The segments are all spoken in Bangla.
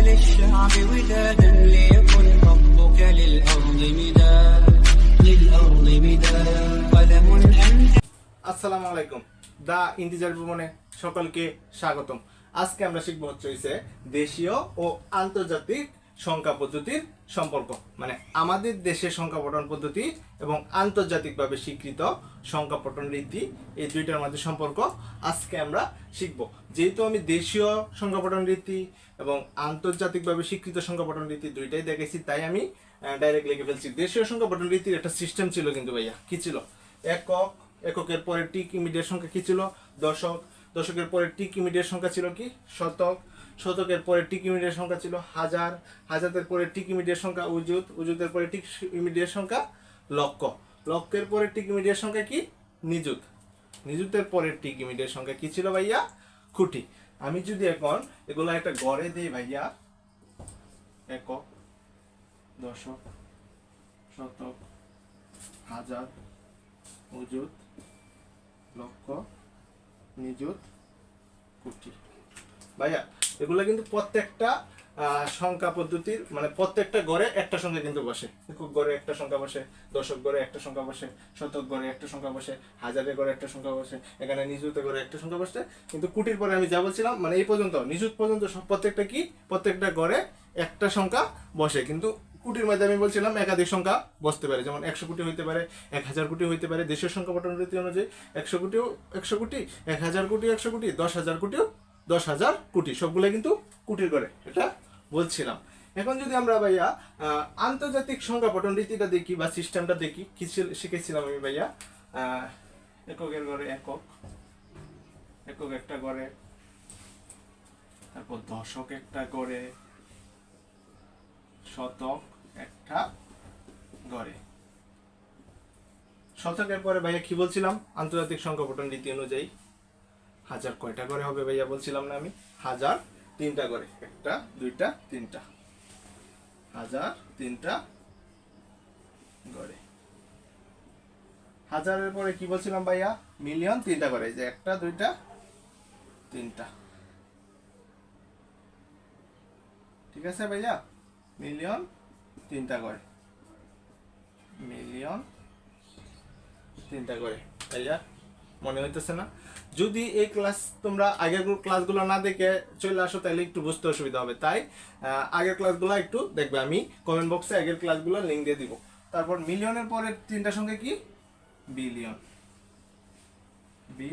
للشعب ودادا ليكن حبك للأرض مداد للأرض مداد قلم أنت আসসালামু আলাইকুম দা ইন্টিজার ভ্রমণে সকলকে স্বাগতম আজকে আমরা শিখবো হচ্ছে হইছে দেশীয় ও আন্তর্জাতিক সংখ্যা পদ্ধতির সম্পর্ক। মানে আমাদের দেশের সংখ্যা পঠন পদ্ধতি এবং আন্তর্জাতিকভাবে স্বীকৃত সংখ্যা পঠন রীতি, এই দুইটার মধ্যে সম্পর্ক আজকে আমরা শিখব। যেহেতু আমি দেশীয় সংখ্যা পঠন রীতি এবং আন্তর্জাতিকভাবে স্বীকৃত সংখ্যা পঠন রীতি দুইটাই দেখেছি, তাই আমি ডাইরেক্ট লিখে ফেলছি। দেশীয় সংখ্যা পঠন রীতির একটা সিস্টেম ছিল কিন্তু ভাইয়া, কি ছিল? একক, এককের পরে টি কিমিডিয়ার সংখ্যা কি ছিল? দশক, দশকের পরে টি কিমিডিয়ার সংখ্যা ছিল কি? শতক শতকের পরে টি কিমিডিয়ার সংখ্যা ছিল হাজার হাজারের পরে টি কিমিডিয়ার সংখ্যা উজুত উজুতের পরে টি কিমিডিয়ার সংখ্যা লক্ষ লক্ষের পরে টি কিমিডিয়ার সংখ্যা কি? নিযুত। নিযুতের পরে টি কিমিডিয়ার সংখ্যা কি ছিল ভাইয়া? খুঁটি। আমি যদি এখন এগুলো একটা গড়ে দিই ভাইয়া, একক, দশক, শতক, হাজার অযুত লক্ষ নিযুত কোটি ভাইয়া এগুলো কিন্তু প্রত্যেকটা সংখ্যা পদ্ধতির মানে প্রত্যেকটা গড়ে একটা সংখ্যা কিন্তু বসে। একক গড়ে একটা সংখ্যা বসে, দশক গড়ে একটা সংখ্যা বসে, শতক গড়ে একটা সংখ্যা বসে, হাজারে গড়ে একটা সংখ্যা বসে, এখানে নিযুতে গড়ে একটা সংখ্যা বসে। কিন্তু কুটির পরে আমি যা বলছিলাম মানে এই পর্যন্ত, নিযুত পর্যন্ত সব প্রত্যেকটা কি? প্রত্যেকটা গড়ে একটা সংখ্যা বসে। কিন্তু কুটির মধ্যে আমি বলছিলাম, একাধিক সংখ্যা বসতে পারে। যেমন একশো কোটি হইতে পারে, এক হাজার কোটি হইতে পারে। দেশের সংখ্যা পঠন রীতি অনুযায়ী একশো কোটিও, একশো কোটি, এক হাজার কোটি একশো কোটি, দশ হাজার কোটিও দশ হাজার কোটি সবগুলো কিন্তু কুটির করে, এটা বলছিলাম। এখন যদি আমরা ভাইয়া আন্তর্জাতিক সংখ্যা পঠন রীতিটা দেখি বা সিস্টেমটা দেখি, কি শিখেছিলাম আমি ভাইয়া? এককের ঘরে একক একক একটা করে তারপর দশক একটা করে শতক একটা গড়ে শতকের পরে ভাইয়া কি বলছিলাম? আন্তর্জাতিক সংখ্যা পঠন রীতি অনুযায়ী। হাজার কয়টা করে হবে ভাইয়া? বলছিলাম না আমি। হাজার তিনটা করে। একটা, দুইটা, তিনটা। হাজার তিনটা গড়ে হাজারের পরে কি বলছিলাম ভাইয়া? মিলিয়ন তিনটা করে। যে একটা, দুইটা, তিনটা। ঠিক আছে ভাইয়া? মিলিয়ন তিনটা করে। মিলিয়ন তিনটা করে। ভাইয়া, মনে হইতেছে না? যদি এই ক্লাস তোমরা আগের ক্লাসগুলো না দেখে চলে আসো, তাহলে একটু বুঝতে অসুবিধা হবে। তাই আগের ক্লাসগুলো একটু দেখবে, আমি কমেন্ট বক্সে আগের ক্লাসগুলো লিঙ্ক দিয়ে দিব। তারপর মিলিয়নের পরে তিনটা সংখ্যা কি? বিলিয়ন বি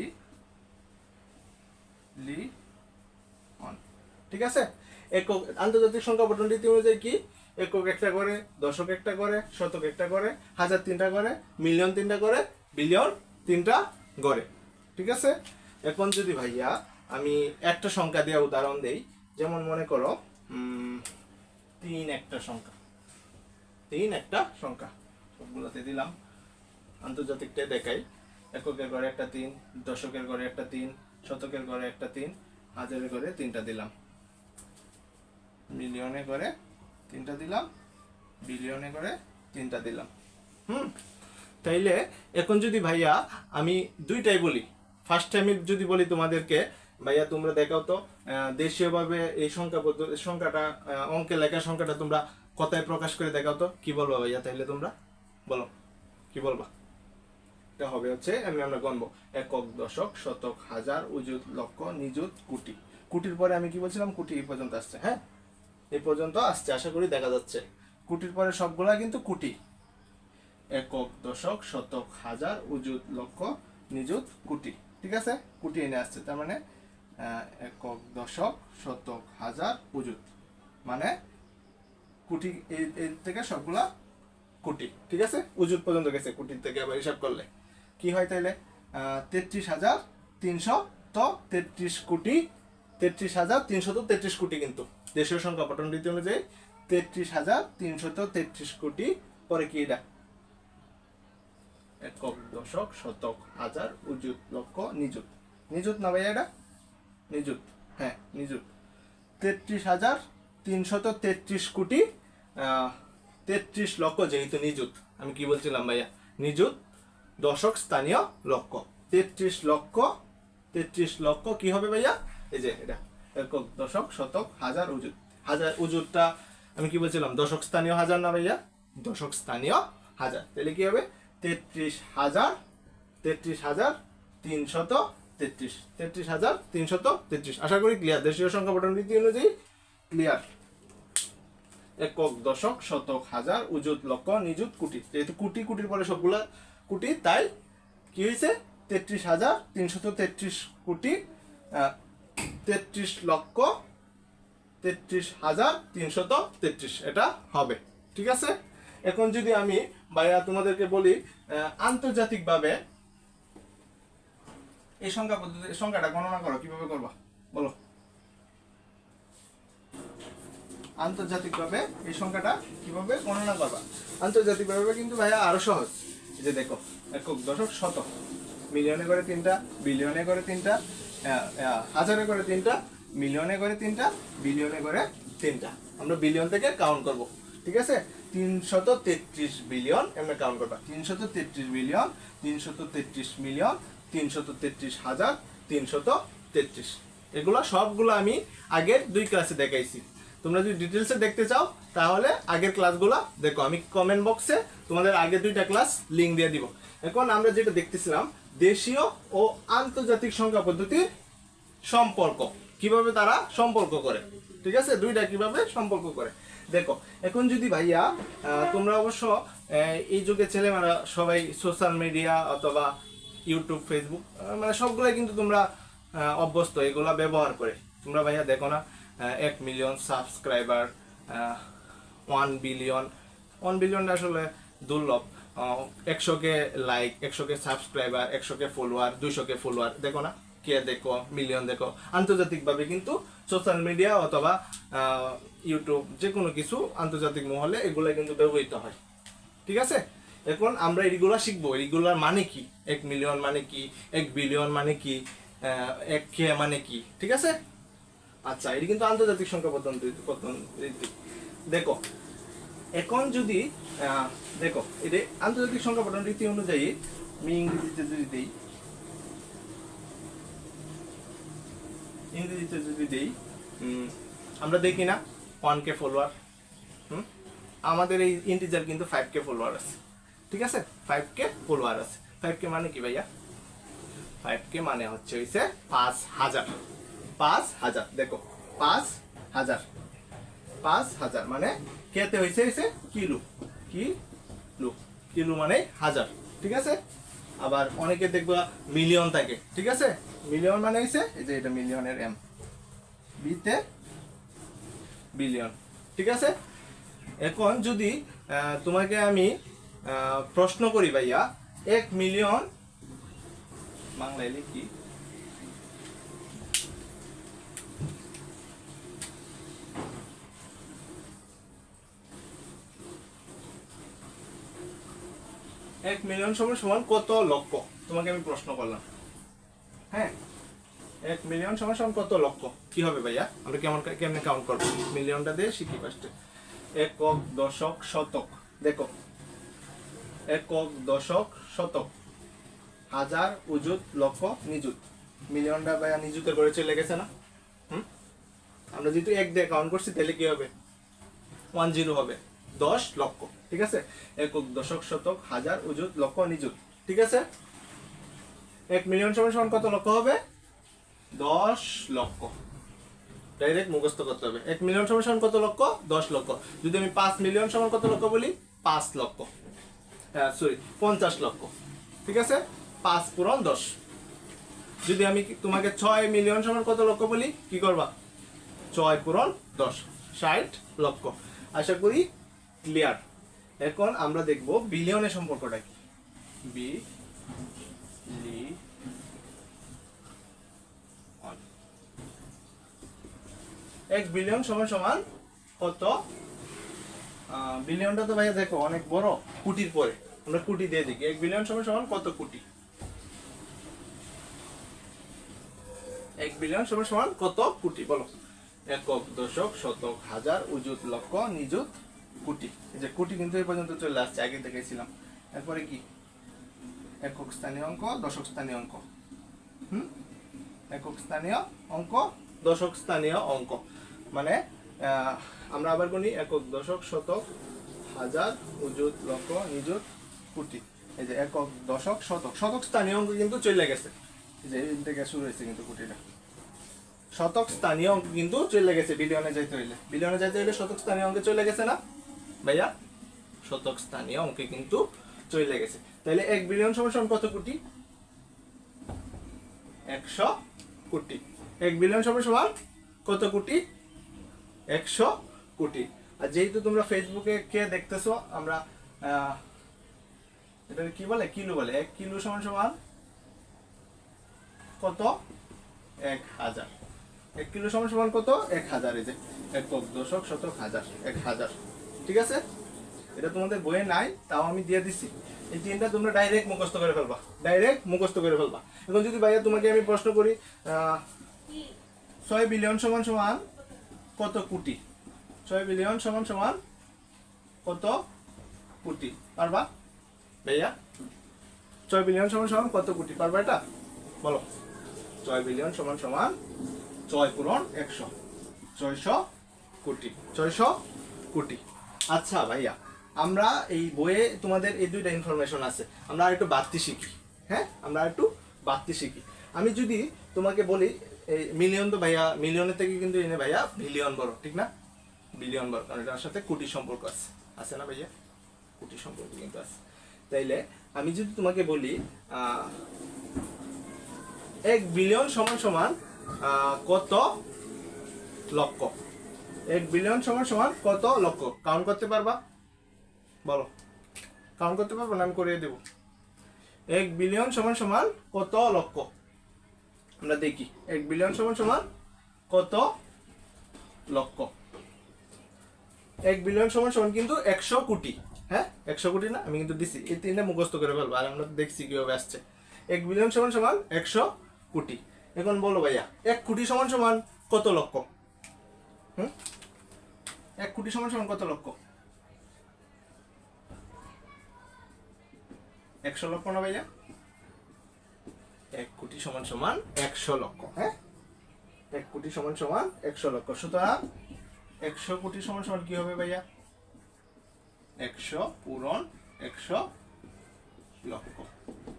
লি অন ঠিক আছে? একক, আন্তর্জাতিক সংখ্যা রীতি অনুযায়ী কি? একক একটা করে, দশক একটা করে, শতক একটা করে, হাজার তিনটা করে মিলিয়ন তিনটা করে বিলিয়ন তিনটা গড়ে ঠিক আছে? এখন যদি ভাইয়া, আমি একটা সংখ্যা দিয়ে উদাহরণ দেই। যেমন মনে করো তিন একটা সংখ্যা। তিন একটা সংখ্যা। সবগুলোতে দিলাম। আন্তর্জাতিকটা দেখাই। এককের ঘরে একটা তিন, দশকের ঘরে একটা তিন, শতকের ঘরে একটা তিন, হাজারের ঘরে তিনটা দিলাম। মিলিয়নে করে তিনটা দিলাম বিলিয়নে করে তিনটা দিলাম। হুম? তাইলে, এখন যদি ভাইয়া, আমি দুইটাই বলি। ফার্স্ট টাইমে যদি বলি তোমাদেরকে, ভাইয়া, তোমরা দেখাও তো দেশীয়ভাবে এই সংখ্যা সংখ্যাটা অঙ্কে লেখা সংখ্যাটা তোমরা কথায় প্রকাশ করে দেখাও তো। কি বলব ভাইয়া তাহলে তোমরা? বলো, কি বলবা? এটা হবে হচ্ছে, আমি আমরা গণবো। একক, দশক, শতক, হাজার, উজুত, লক্ষ, নিযুত, কোটি। কোটির পরে আমি কি বলছিলাম? কোটি এই পর্যন্ত আসছে হ্যাঁ? এই পর্যন্ত আসছে, আশা করি দেখা যাচ্ছে। কোটির পরে সবগুলা কিন্তু কোটি। একক, দশক, শতক, হাজার, উজুত, লক্ষ, নিযুত, কোটি। ঠিক আছে? কোটি এনে আসছে। তার মানে একক দশক, শতক হাজার উজুত। মানে কোটি, এই থেকে সবগুলা কোটি, ঠিক আছে? উজুত পর্যন্ত গেছে কোটির থেকে, আবার হিসাব করলে। কি হয় তাইলে? তেত্রিশ হাজার তিনশো তো তেত্রিশ কোটি, তেত্রিশ হাজার তিনশো তো তেত্রিশ কোটি কিন্তু। দেশীয় সংখ্যা পঠন রীতি অনুযায়ী তেত্রিশ হাজার তিনশো তো তেত্রিশ কোটি। পরে কি এটা? দশক শতক, হাজার উজুত লক্ষ, নিযুত। নিযুত না ভাইয়া এটা? নিযুত। হ্যাঁ নিযুত। তেত্রিশ হাজার তিনশত তেত্রিশ কোটি তেত্রিশ লক্ষ যেহেতু নিযুত। আমি কি বলছিলাম ভাইয়া? নিযুত, দশক, স্থানীয় লক্ষ। তেত্রিশ লক্ষ তেত্রিশ লক্ষ কি হবে ভাইয়া? এই যে এটা, একক দশক, শতক, হাজার উজুত হাজার উজুতটা আমি কি বলছিলাম? দশক, স্থানীয় হাজার না ভাইয়া? দশক, স্থানীয় হাজার। তাহলে কি হবে? তেত্রিশ হাজার তেত্রিশ হাজার, তিনশত তেত্রিশ। তেত্রিশ হাজার, তিনশত তেত্রিশ। আশা করি ক্লিয়ার দেশীয় সংখ্যা পঠন রীতি অনুযায়ী ক্লিয়ার একক দশক, শতক হাজার, উজুত লক্ষ, নিযুত কোটি। যেহেতু কোটি, কোটির পরে সবগুলা কোটি, তাই কি হয়েছে? তেত্রিশ হাজার, তিনশত তেত্রিশ কোটি তেত্রিশ লক্ষ, তেত্রিশ হাজার, তিনশত তেত্রিশ। এটা হবে। ঠিক আছে? এখন যদি আমি ভাইয়া তোমাদেরকে বলি আন্তর্জাতিকভাবে এই সংখ্যা পদ্ধতি সংখ্যাটা গণনা করো, কীভাবে করবা? বলো। আন্তর্জাতিকভাবে এই সংখ্যাটা কীভাবে গণনা করবা? আন্তর্জাতিকভাবে কিন্তু ভাইয়া আরও সহজ। যে দেখো, একক দশক শতক মিলিয়নে করে তিনটা, বিলিয়নে করে তিনটা হাজারে করে তিনটা, মিলিয়নে করে তিনটা, বিলিয়নে করে তিনটা। আমরা বিলিয়ন থেকে কাউন্ট করব। ঠিক আছে? তিনশত তেত্রিশ বিলিয়ন এমনি কাউন্ট করবা। তিনশত তেত্রিশ বিলিয়ন, তিনশত তেত্রিশ মিলিয়ন, তিনশত তেত্রিশ হাজার, তিনশত তেত্রিশ। এগুলো সবগুলো আমি আগের দুই ক্লাসে দেখাইছি। তোমরা যদি ডিটেলসে দেখতে চাও, তাহলে আগের ক্লাসগুলো দেখো। আমি কমেন্ট বক্সে তোমাদের আগের দুইটা ক্লাস লিঙ্ক দিয়ে দিব। এখন আমরা যেটা দেখতেছিলাম, দেশীয় ও আন্তর্জাতিক সংখ্যা পদ্ধতির সম্পর্ক। কীভাবে তারা সম্পর্ক করে? ঠিক আছে? দুইটা কীভাবে সম্পর্ক করে? দেখো, এখন যদি ভাইয়া তোমরা অবশ্য এই যুগে ছেলেমেয়েরা সবাই সোশ্যাল মিডিয়া অথবা ইউটিউব ফেসবুক মানে সবগুলাই কিন্তু তোমরা অভ্যস্ত, এগুলা ব্যবহার করে। তোমরা ভাইয়া দেখো না এক million subscriber one billion one বিলিয়নটা আসলে দুর্লভ। একশো কে লাইক একশো কে সাবস্ক্রাইবার একশো কে ফলোয়ার দুইশো কে ফলোয়ার দেখো না? কে দেখো মিলিয়ন দেখো, আন্তর্জাতিকভাবে কিন্তু সোশ্যাল মিডিয়া অথবা ইউটিউব যে কোনো কিছু আন্তর্জাতিক মহলে এগুলো কিন্তু ব্যবহৃত হয়। ঠিক আছে? এখন আমরা এইগুলা শিখব। এইগুলার মানে কি? এক মিলিয়ন মানে কি? এক বিলিয়ন মানে কি? এক কে মানে কি? ঠিক আছে? আচ্ছা এটি কিন্তু আন্তর্জাতিক সংখ্যা পদ্ধতি পদ্ধতি। দেখো, এখন যদি দেখো, এটা আন্তর্জাতিক সংখ্যা রীতি অনুযায়ী, আমি ইংরেজিতে যদি দিই ইংরেজিতে যদি দিই আমরা দেখি না ওয়ান কে ফলোয়ার হুম? আমাদের এই ইন্টিজার কিন্তু ফাইভ কে ফলোয়ার আছে, ঠিক আছে? ফাইভ কে ফলোয়ার আছে। ফাইভ কে মানে কি ভাইয়া? ফাইভ কে মানে হচ্ছে হইছে পাঁচ হাজার। পাঁচ হাজার, দেখো, পাঁচ হাজার। পাঁচ হাজার মানে কেতে হয়েছে হয়েছে কিলো। কি লু কিলো মানে হাজার, ঠিক আছে? আবার অনেকে দেখবা মিলিয়ন থাকে, ঠিক আছে? মিলিয়ন মানে হয়েছে এই যে এটা মিলিয়নের এম বিতে বিলিয়ন ঠিক আছে? এখন যদি তোমাকে আমি প্রশ্ন করি ভাইয়া, এক মিলিয়ন বাংলায় লিখি এক মিলিয়ন সমান সমান কত লক্ষ? তোমাকে আমি প্রশ্ন করলাম। হ্যাঁ? এক মিলিয়ন সমান সমান কত লক্ষ? কি হবে ভাইয়া? আমরা কেমন কেমনে কাউন্ট করব? মিলিয়নটা দিয়ে শিখি ফার্স্টে একক দশক শতক। দেখো। একক দশক শতক। হাজার উজুত লক্ষ নিযুত। মিলিয়নটা ভাইয়া নিযুতে করে চলে গেছে না? হুম? আমরা যেহেতু এক দিয়ে কাউন্ট করছি, তাহলে কি হবে? ওয়ান জিরো হবে। দশ লক্ষ, ঠিক আছে? একক দশক শতক, হাজার, উজুত, লক্ষ, নিযুত, ঠিক আছে? এক মিলিয়ন সমান সমান কত লক্ষ হবে? দশ লক্ষ। ডাইরেক্ট মুখস্থ করতে হবে। এক মিলিয়ন সমান সমান কত লক্ষ? দশ লক্ষ। যদি আমি পাঁচ মিলিয়ন সমান কত লক্ষ বলি? পাঁচ লক্ষ। হ্যাঁ সরি পঞ্চাশ লক্ষ। ঠিক আছে? পাঁচ পূরণ দশ। যদি আমি তোমাকে ছয় মিলিয়ন সমান কত লক্ষ বলি? কি করবা? ছয় পূরণ দশ। ষাট লক্ষ। আশা করি ক্লিয়ার এখন আমরা দেখব বিলিয়নের সম্পর্কটা কি? বি এক বিলিয়ন সমান সমান কত? বিলিয়নটা তো ভাইয়া দেখো অনেক বড়, কোটির পরে। আমরা কোটি দিয়ে দেখি। এক বিলিয়ন সমান সমান কত কোটি? এক বিলিয়ন সমান সমান কত কোটি? বলো। একক দশক, শতক, হাজার, উজুত লক্ষ, নিযুত কোটি। এই যে কোটি কিন্তু এই পর্যন্ত চলে আসছে, আগে দেখেছিলাম এরপরে কি? একক স্থানীয় অঙ্ক, দশক স্থানীয় অঙ্ক। হুম? একক স্থানীয় অঙ্ক, দশক স্থানীয় অঙ্ক। মানে আমরা আবার গুনি, একক, দশক, শতক, হাজার, উজুত, লক্ষ, নিযুত, কোটি। এই যে একক, দশক, শতক। শতক স্থানীয় অঙ্ক কিন্তু চলে গেছে। যে এই থেকে শুরু হয়েছে কিন্তু কোটিটা। শতক স্থানীয় অঙ্ক কিন্তু চলে গেছে, বিলিয়নে যাইতে হইলে। বিলিয়নে যাইতে হইলে শতক স্থানীয় অঙ্কে চলে গেছে না? ভাইয়া? শতক স্থানীয় অঙ্কে কিন্তু চলে গেছে। তাহলে এক বিলিয়ন সমান সমান কত কোটি? একশো কোটি। এক বিলিয়ন সমান সমান কত কোটি? একশো কোটি। আর যেহেতু তোমরা ফেসবুকে কে দেখতেছো আমরা আহ, এটা কি বলে? কিলো বলে। এক কিলো সমান সমান কত? এক হাজার। এক কিলো সমান সমান কত? এক হাজার। এই যে একক দশক শতক হাজার। এক হাজার। ঠিক আছে? এটা তোমাদের বইয়ে নাই, তাও আমি দিয়ে দিচ্ছি এই তিনটা তোমরা ডাইরেক্ট মুখস্থ করে ফেলবা। ডাইরেক্ট মুখস্থ করে ফেলবা। এখন যদি ভাইয়া তোমাকে আমি প্রশ্ন করি ছয় বিলিয়ন সমান সমান কত কোটি? ছয় বিলিয়ন সমান সমান কত কোটি? পারবা? ভাইয়া? ছয় বিলিয়ন সমান সমান কত কোটি? পারবা এটা? বলো। ছয় বিলিয়ন সমান সমান ছয় পূরণ একশো। ছয়শো কোটি। ছয়শো কোটি। আচ্ছা ভাইয়া, আমরা এই বইয়ে তোমাদের এই দুইটা ইনফরমেশন আছে। আমরা আর একটু বাড়তি শিখি হ্যাঁ? আমরা একটু বাড়তি শিখি। আমি যদি তোমাকে বলি, এই মিলিয়ন তো ভাইয়া মিলিয়নের থেকে কিন্তু এনে ভাইয়া বিলিয়ন বড় ঠিক না? বিলিয়ন বড় কারণ এটার সাথে কোটি সম্পর্ক আছে। আছে না ভাইয়া? কোটি সম্পর্ক কিন্তু আছে। তাইলে আমি যদি তোমাকে বলি এক বিলিয়ন সমান সমান কত লক্ষ? এক বিলিয়ন সমান সমান কত লক্ষ? কাউন্ট করতে পারবা? বলো। কাউন্ট করতে পারব না? আমি করিয়ে দেব। এক বিলিয়ন সমান সমান কত লক্ষ? আমরা দেখি। এক বিলিয়ন সমান সমান কত লক্ষ? এক বিলিয়ন সমান সমান কিন্তু একশো কোটি। হ্যাঁ? একশো কোটি না? আমি কিন্তু দিছি। এই তিনটা মুখস্থ করে ফেলব আর আমরা দেখছি কীভাবে আসছে। এক বিলিয়ন সমান সমান একশো কোটি। এখন বলো ভাইয়া, এক কোটি সমান সমান কত লক্ষ? হুম? এক কোটি সমান সমান কত লক্ষ? একশো লক্ষ না ভাইয়া? এক কোটি সমান সমান একশো লক্ষ হ্যাঁ? এক কোটি সমান সমান একশো লক্ষ। সুতরাং একশো কোটি সমান সমান কি হবে ভাইয়া? একশো পূরণ একশো লক্ষ।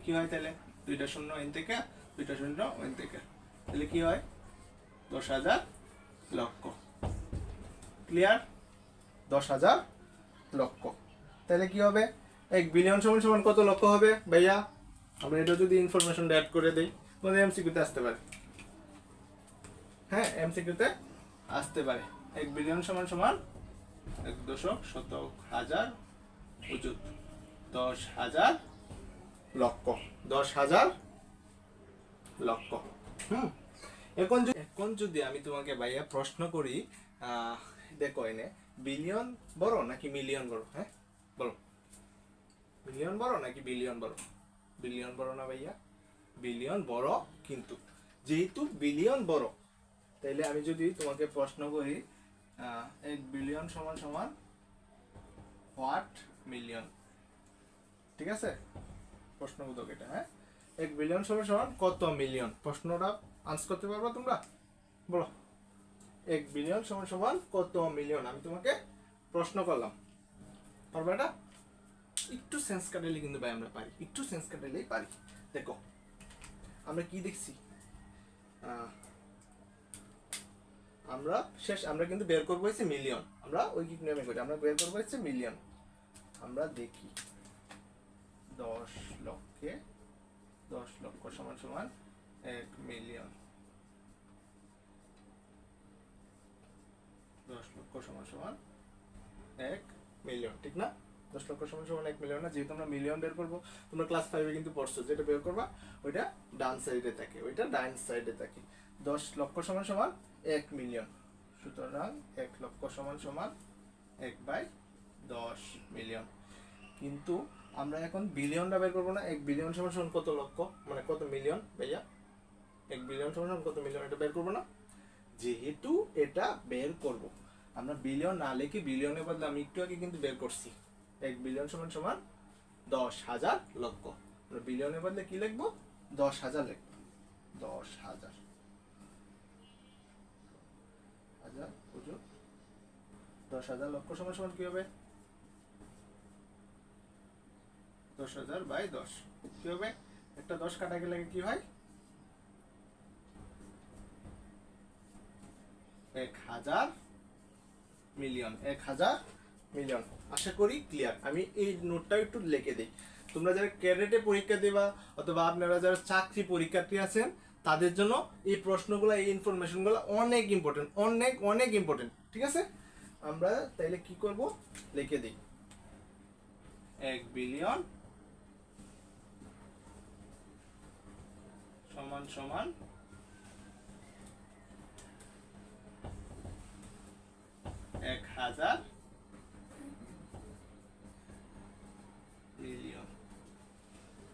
কি হয় তাহলে? দুইটা শূন্য এন থেকে দুইটা শূন্য ওইন থেকে। তাহলে কি হয়? দশ হাজার লক্ষ। ক্লিয়ার? দশ হাজার লক্ষ। তাহলে কি হবে? এক বিলিয়ন সমান সমান কত লক্ষ হবে? ভাইয়া, আমরা এটা যদি ইনফরমেশন অ্যাড করে দিই, তোমাদের এমসিকিউতে আসতে পারে। হ্যাঁ এমসিকিউতে আসতে পারে। এক বিলিয়ন সমান সমান এক দশক শতক হাজার উজুত দশ হাজার লক্ষ। দশ হাজার লক্ষ। হুম। এখন যদি এখন যদি আমি তোমাকে ভাইয়া প্রশ্ন করি দেখো এনে বিলিয়ন বড় নাকি মিলিয়ন বড় হ্যাঁ বলো মিলিয়ন বড় নাকি বিলিয়ন বড় বিলিয়ন বড় না ভাইয়া বিলিয়ন বড় কিন্তু যেহেতু বিলিয়ন বড় তাইলে আমি যদি তোমাকে প্রশ্ন করি এক বিলিয়ন সমান সমান হোয়াট মিলিয়ন ঠিক আছে? প্রশ্নবোধক এটা হ্যাঁ? এক বিলিয়ন সমান সমান কত মিলিয়ন প্রশ্নটা আনসার করতে পারবা তোমরা? বলো। এক বিলিয়ন সমান সমান কত মিলিয়ন আমি তোমাকে প্রশ্ন করলাম। পারবা এটা? একটু সেন্স কাটাইলে কিন্তু ভাই আমরা পারি। একটু সেন্স কাটাইলেই পারি। দেখো, আমরা কি দেখছি? আমরা শেষ আমরা কিন্তু বের করব হচ্ছে মিলিয়ন আমরা ওই কি নিয়মে করি। আমরা বের করব হচ্ছে মিলিয়ন আমরা দেখি। দশ লক্ষে দশ লক্ষ সমান সমান এক মিলিয়ন দশ লক্ষ সমান সমান এক মিলিয়ন ঠিক না? দশ লক্ষ সমান সমান এক মিলিয়ন না, যেহেতু আমরা মিলিয়ন বের করব, তোমরা ক্লাস ফাইভে কিন্তু পড়ছো, যেটা বের করবা, ওইটা ডান সাইডে থাকে, ওইটা ডান সাইডে থাকে। দশ লক্ষ সমান সমান এক মিলিয়ন সুতরাং এক লক্ষ সমান সমান এক বাই দশ মিলিয়ন কিন্তু আমরা এখন বিলিয়নটা বের করব না, এক বিলিয়ন সমান সমান কত লক্ষ? মানে কত মিলিয়ন ভাইয়া? এক বিলিয়ন সমান সমান কত মিলিয়ন এটা বের করব না? যেহেতু এটা বের করব। আমরা বিলিয়ন না লিখে বিলিয়নের বদলে আমি একটু আগে কিন্তু বের করছি। এক বিলিয়ন সমান সমান দশ হাজার লক্ষ। আমরা বিলিয়নের বদলে কি লিখব? দশ হাজার লিখব। দশ হাজার। হাজার বুঝো দশ হাজার লক্ষ সমান সমান কি হবে? দশ হাজার বাই দশ। কি হবে? একটা দশ কাটা গেলে কি হয়? এক হাজার মিলিয়ন এক হাজার মিলিয়ন আশা করি ক্লিয়ার আমি এই নোটটা একটু লিখে দিই। তোমরা যারা ক্যাডেটে পরীক্ষা দেবা, অথবা আপনারা যারা চাকরি পরীক্ষার্থী আছেন, তাদের জন্য এই প্রশ্নগুলো, এই ইনফরমেশনগুলো অনেক ইম্পর্টেন্ট অনেক অনেক ইম্পর্টেন্ট ঠিক আছে? আমরা তাইলে কি করব? লিখে দিই। এক বিলিয়ন সমান সমান এক হাজার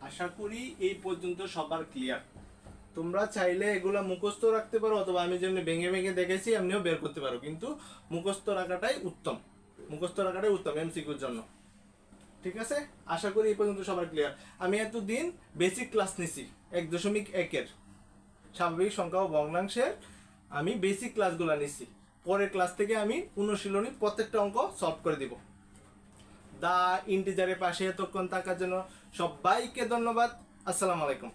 আশা করি এই পর্যন্ত সবার ক্লিয়ার তোমরা চাইলে এগুলা মুখস্থ রাখতে পারো, অথবা আমি যেমনি ভেঙে ভেঙে দেখেছি, এমনিও বের করতে পারো। কিন্তু মুখস্থ রাখাটাই উত্তম। মুখস্থ রাখাটাই উত্তম এমসিকিউর জন্য। ঠিক আছে? আশা করি এই পর্যন্ত সবার ক্লিয়ার আমি এতদিন বেসিক ক্লাস নিছি, এক দশমিক একের। স্বাভাবিক সংখ্যা ও ভগ্নাংশের আমি বেসিক ক্লাসগুলো নিছি। পরের ক্লাস থেকে আমি অনুশীলনী প্রত্যেকটা অঙ্ক সলভ করে দিব। দা ইন্টিজারের পাশে এতক্ষণ থাকার জন্য সবাইকে ধন্যবাদ। আসসালামু আলাইকুম।